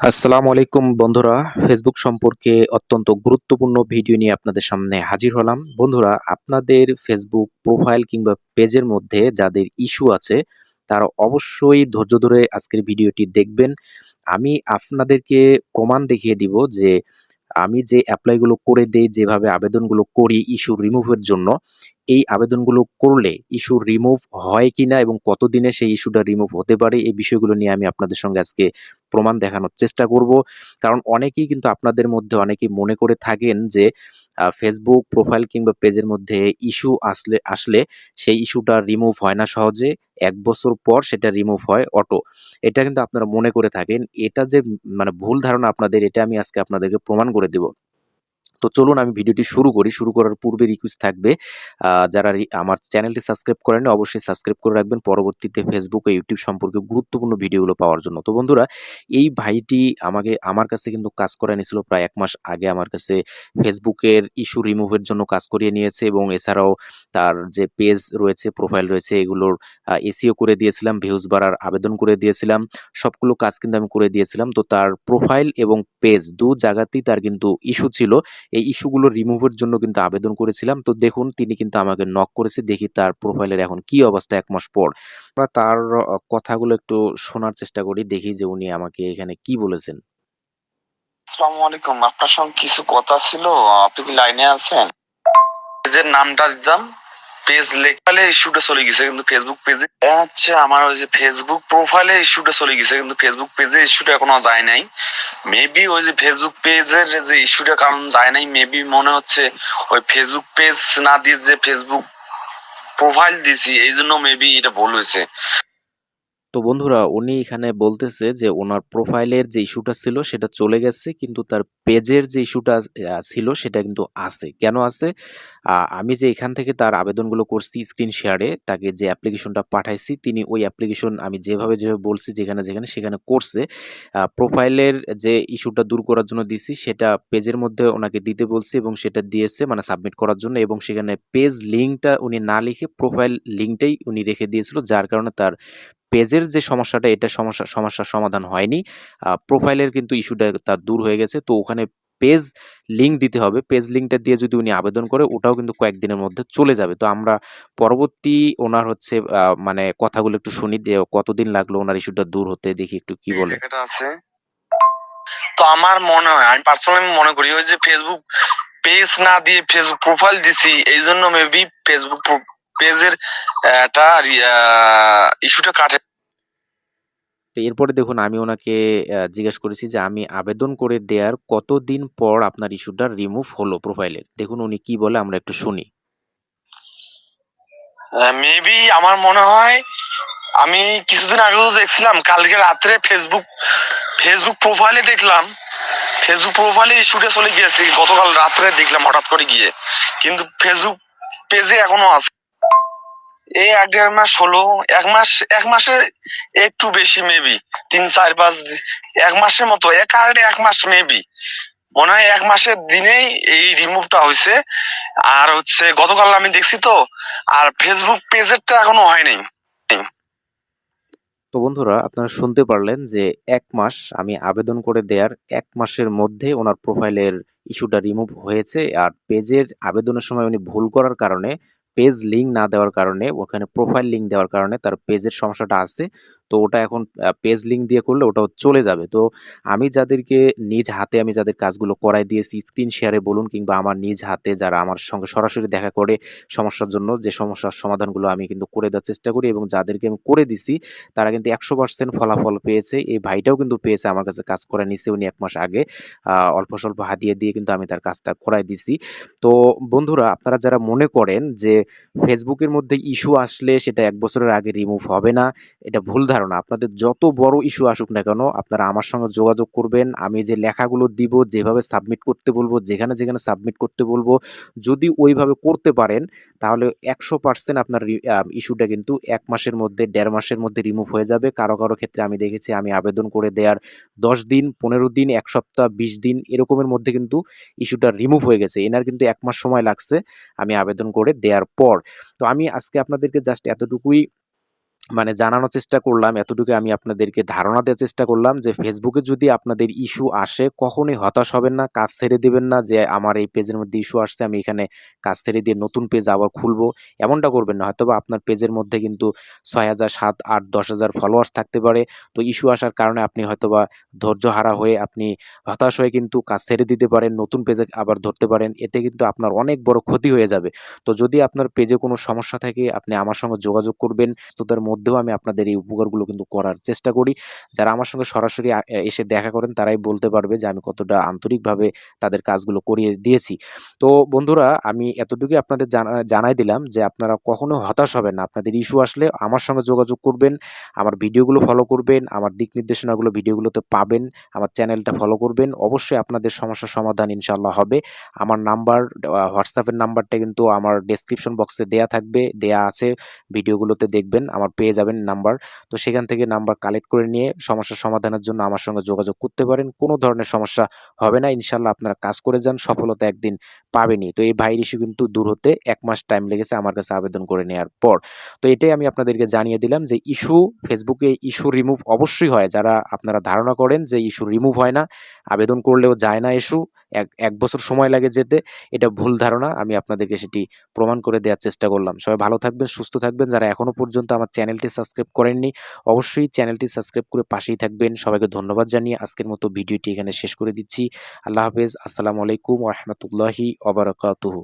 আসসালামু আলাইকুম বন্ধুরা। ফেসবুক সম্পর্কে অত্যন্ত গুরুত্বপূর্ণ ভিডিও নিয়ে আপনাদের সামনে হাজির হলাম। বন্ধুরা, আপনাদের ফেসবুক প্রোফাইল কিংবা পেজের মধ্যে যাদের ইস্যু আছে, তারা অবশ্যই ধৈর্য ধরে আজকের ভিডিওটি দেখবেন। আমি আপনাদেরকে প্রমাণ দেখিয়ে দিব যে আমি যে অ্যাপ্লাইগুলো করে দেই, যেভাবে আবেদনগুলো করি ইস্যু রিমুভের জন্য এই আবেদনগুলো করলে ইস্যু রিমুভ হয় কিনা এবং কতদিনে সেই ইস্যুটা রিমুভ হতে পারে, এই বিষয়গুলো নিয়ে আমি আপনাদের সঙ্গে আজকে প্রমাণ দেখানোর চেষ্টা করব। কারণ অনেকেই কিন্তু আপনাদের মধ্যে অনেকেই মনে করে থাকেন যে ফেসবুক প্রোফাইল কিংবা পেজের মধ্যে ইস্যু আসলে আসলে সেই ইস্যুটা রিমুভ হয় না সহজে। এক বছর পর সেটা রিমুভ হয় অটো এটা কিন্তু আপনারা মনে করে থাকেন। এটা যে মানে ভুল ধারণা আপনাদের, এটা আমি আজকে আপনাদেরকে প্রমাণ করে দেব। তো চলুন আমি ভিডিওটি শুরু করি। শুরু করার পূর্বে রিকোয়েস্ট থাকবে যারা আমার চ্যানেলটি সাবস্ক্রাইব করেন অবশ্যই সাবস্ক্রাইব করে রাখবেন। পরবর্তীতে ফেসবুক ও ইউটিউব সম্পর্কে গুরুত্বপূর্ণ ভিডিওগুলো পাওয়ার জন্য। তো বন্ধুরা, এই ভাইটি আমাকে, আমার কাছে কিন্তু কাজ করে নিয়েছিল প্রায় এক মাস আগে। আমার কাছে ফেসবুকের ইস্যু রিমুভের জন্য কাজ করিয়ে নিয়েছে এবং এছাড়াও তার যে পেজ রয়েছে প্রোফাইল রয়েছে, এগুলোর এসিও করে দিয়েছিলাম ভিউজ বাড়ার আবেদন করে দিয়েছিলাম। সবগুলো কাজ কিন্তু আমি করে দিয়েছিলাম। তো তার প্রোফাইল এবং পেজ দু জায়গাতেই তার কিন্তু ইস্যু ছিল। এই ইস্যুগুলো রিমুভের জন্য কিন্তু আবেদন করেছিলাম। তো দেখুন, তিনি কিন্তু আমাকে নক করেছে, দেখি তার প্রোফাইলের এখন কি অবস্থা এক মাস পর। আমরা তার কথাগুলো একটু শোনার চেষ্টা করি, দেখি যে উনি আমাকে এখানে কি বলেছেন। আলাইকুম। আপনার সঙ্গে কিছু কথা ছিল? আপনি কি লাইনে আছেন? নিজের নামটা দিতাম পেজ লেখালে ইস্যুটা চলে গেছে, কিন্তু ফেসবুক পেজে হচ্ছে আমার ওই যে ফেসবুক প্রোফাইলে ইস্যুটা চলে গেছে, কিন্তু ফেসবুক পেজে ইস্যুটা এখনও যায় নাই। মেবি ওই যে ফেসবুক পেজের যে ইস্যুটা কারণ যায় নাই মেবি মনে হচ্ছে ওই ফেসবুক পেজ না দিয়ে যে ফেসবুক প্রোফাইল দিছি এই জন্য মেবি এটা ভুল হয়েছে। তো বন্ধুরা উনি এখানে বলতেছে যে ওনার প্রোফাইলের যে ইস্যুটা ছিল সেটা চলে গেছে, কিন্তু তার পেজের যে ইস্যুটা ছিল সেটা কিন্তু আছে। কেন আছে? আমি যে এখান থেকে তার আবেদনগুলো করছি স্ক্রিন শেয়ারে তাকে যে অ্যাপ্লিকেশনটা পাঠাইছি, তিনি ওই অ্যাপ্লিকেশন আমি যেভাবে যেভাবে বলছি, যেখানে যেখানে সেখানে করছে প্রোফাইলের যে ইস্যুটা দূর করার জন্য দিছি, সেটা পেজের মধ্যে ওনাকে দিতে বলছি এবং সেটা দিয়েছে মানে সাবমিট করার জন্য এবং সেখানে পেজ লিঙ্কটা উনি না লিখে প্রোফাইল লিঙ্কটাই উনি রেখে দিয়েছিল, যার কারণে তার পেজের যে সমস্যাটা, এটা সমস্যা, সমস্যার সমাধান হয়নি। প্রোফাইলের কিন্তু ইস্যুটা তার দূর হয়ে গেছে। তো ওখানে পেজ লিঙ্ক দিতে হবে। পেজ লিঙ্কটা দিয়ে যদি উনি আবেদন করে, ওটাও কিন্তু কয়েকদিনের মধ্যে চলে যাবে। তো আমরা পরবর্তী ওনার হচ্ছে মানে কথাগুলো একটু শুনি, যে কতদিন লাগল ওনার ইস্যুটা দূর হতে, দেখি একটু কি বলে। তো আমার মনে হয়, আমি পার্সোনালি মনে করি, ওই যে ফেসবুক পেজ না দিয়ে ফেসবুক প্রোফাইল দিছি এই জন্য মেবি ফেসবুক পেজের একটা ইস্যুটা কাটে। তো এরপরে দেখুন আমি ওনাকে জিজ্ঞেস করেছি যে আমি আবেদন করে দেওয়ার কতদিন পর আপনার ইস্যুটা রিমুভ হলো প্রোফাইলের দেখুন উনি কি বলে আমরা একটু শুনি। মেবি আমার মনে হয় আমি কিছুদিন আগেও দেখছিলাম কালকে রাত্রে ফেসবুক ফেসবুক প্রোফাইলে দেখলাম ফেসবুক প্রোফাইলে ইস্যুটা চলে গিয়েছে গতকাল রাত্রে দেখলাম হঠাৎ করে গিয়ে। কিন্তু ফেসবুক পেজে এখনও আছে। এই এক দেড় মাস হলো, এক মাস, এক মাসের একটু বেশি মেবি তিন, চার, পাঁচ এক মাসের মতো এক কারণে এক মাস মেবি মনে হয় এক মাসের দিনেই এই রিমুভটা হয়েছে আর হচ্ছে গতকাল আমি দেখছি তো, আর ফেসবুক পেজেরটা এখনও হয়নি তো বন্ধুরা, আপনারা শুনতে পারলেন যে এক মাস আমি আবেদন করে দেওয়ার এক মাসের মধ্যে ওনার প্রোফাইলের ইস্যুটা রিমুভ হয়েছে। আর পেজের আবেদনের সময় উনি ভুল করার কারণে পেজ লিঙ্ক না দেওয়ার কারণে ওখানে প্রোফাইল লিঙ্ক দেওয়ার কারণে তার পেজের সমস্যাটা আছে। তো ওটা এখন পেজ লিঙ্ক দিয়ে করলে ওটাও চলে যাবে। তো আমি যাদেরকে নিজ হাতে আমি যাদের কাজগুলো করাই দিয়েছি স্ক্রিন শেয়ারে বলুন কিংবা আমার নিজ হাতে যারা আমার সঙ্গে সরাসরি দেখা করে সমস্যার জন্য যে সমস্যার সমাধানগুলো আমি কিন্তু করে দেওয়ার চেষ্টা করি এবং যাদেরকে আমি করে দিছি, তারা কিন্তু একশো পার্সেন্ট ফলাফল পেয়েছে। এই ভাইটাও কিন্তু পেয়েছে আমার কাছে কাজ করে নিছে উনি এক মাস আগে। অল্প স্বল্প হাতিয়ে দিয়ে কিন্তু আমি তার কাজটা করাই দিছি। তো বন্ধুরা, আপনারা যারা মনে করেন যে ফেসবুকের মধ্যে ইস্যু আসলে সেটা এক বছরের আগে রিমুভ হবে না, এটা ভুল ধারণা। আপনাদের যত বড় ইস্যু আসুক না কেন, আপনারা আমার সঙ্গে যোগাযোগ করবেন, আমি যে লেখাগুলো দিব, যেভাবে সাবমিট করতে বলব, যেখানে যেখানে সাবমিট করতে বলব, যদি ওইভাবে করতে পারেন, তাহলে একশো পার্সেন্ট আপনার ইস্যুটা কিন্তু এক মাসের মধ্যে, দেড় মাসের মধ্যে রিমুভ হয়ে যাবে। কারও কারও ক্ষেত্রে আমি দেখেছি, আমি আবেদন করে দেওয়ার দশ দিন, পনেরো দিন, এক সপ্তাহ, বিশ দিন, এরকমের মধ্যে কিন্তু ইস্যুটা রিমুভ হয়ে গেছে। এনার কিন্তু এক মাস সময় লাগছে, আমি আবেদন করে দেওয়ার পর। তো আমি আজকে আপনাদেরকে জাস্ট এতটুকুই মানে জানানোর চেষ্টা করলাম এতটুকু আমি আপনাদেরকে ধারণা দেওয়ার চেষ্টা করলাম যে ফেসবুকে যদি আপনাদের ইস্যু আসে কখনোই হতাশ হবেন না কাজ ছেড়ে দেবেন না যে আমার এই পেজের মধ্যে ইস্যু আসছে আমি এখানে কাজ ছেড়ে দিয়ে নতুন পেজ আবার খুলবো এমনটা করবেন না। হয়তো আপনার পেজের মধ্যে কিন্তু ছয় হাজার সাত আট দশ হাজার ফলোয়ার্স থাকতে পারে। তো ইস্যু আসার কারণে আপনি হয়তোবা ধৈর্য হারা হয়ে আপনি হতাশ হয়ে কিন্তু কাজ ছেড়ে দিতে পারেন নতুন পেজে আবার ধরতে পারেন এতে কিন্তু আপনার অনেক বড় ক্ষতি হয়ে যাবে। তো যদি আপনার পেজে কোনো সমস্যা থাকে আপনি আমার সঙ্গে যোগাযোগ করবেন। ব্যস্ততার মধ্যেও আমি আপনাদের এই উপকারগুলো কিন্তু করার চেষ্টা করি। যারা আমার সঙ্গে সরাসরি এসে দেখা করেন, তারাই বলতে পারবে যে আমি কতটা আন্তরিকভাবে তাদের কাজগুলো করিয়ে দিয়েছি। তো বন্ধুরা, আমি এতটুকুই আপনাদের জানা, জানাই দিলাম যে আপনারা কখনো হতাশ হবেন না। আপনাদের ইস্যু আসলে আমার সঙ্গে যোগাযোগ করবেন, আমার ভিডিওগুলো ফলো করবেন, আমার দিক নির্দেশনাগুলো ভিডিওগুলোতে পাবেন, আমার চ্যানেলটা ফলো করবেন। অবশ্যই আপনাদের সমস্যার সমাধান ইনশাল্লাহ হবে। আমার নাম্বার হোয়াটসঅ্যাপের নাম্বারটা কিন্তু আমার ডেসক্রিপশন বক্সে দেয়া থাকবে, দেয়া আছে, ভিডিওগুলোতে দেখবেন। আমার পেয়ে যাবেন নাম্বার। তো সেখান থেকে নাম্বার কালেক্ট করে নিয়ে সমস্যার সমাধানের জন্য আমার সঙ্গে যোগাযোগ করতে পারেন। কোনো ধরনের সমস্যা হবে না। ইনশাল্লাহ আপনারা কাজ করে যান, সফলতা একদিন পাবেনি তো এই ভাইয়ের ইস্যু কিন্তু দূর হতে এক মাস টাইম লেগেছে আমার কাছে আবেদন করে নেওয়ার পর। তো এটাই আমি আপনাদেরকে জানিয়ে দিলাম যে ইস্যু ফেসবুকে ইস্যু রিমুভ অবশ্যই হয়। যারা আপনারা ধারণা করেন যে ইস্যু রিমুভ হয় না, আবেদন করলেও যায় না ইস্যু এক এক বছর সময় লাগে যেতে, এটা ভুল ধারণা। আমি আপনাদেরকে সেটি প্রমাণ করে দেওয়ার চেষ্টা করলাম। সবাই ভালো থাকবেন, সুস্থ থাকবেন। যারা এখনও পর্যন্ত আমার চ্যানেলটি সাবস্ক্রাইব করেননি, অবশ্যই চ্যানেলটি সাবস্ক্রাইব করে পাশেই থাকবেন। সবাইকে ধন্যবাদ জানিয়ে আজকের মতো ভিডিওটি এখানে শেষ করে দিচ্ছি। আল্লাহ হাফেজ। আসসালামু আলাইকুম রহমতুল্লাহি ওবরাকাতুহু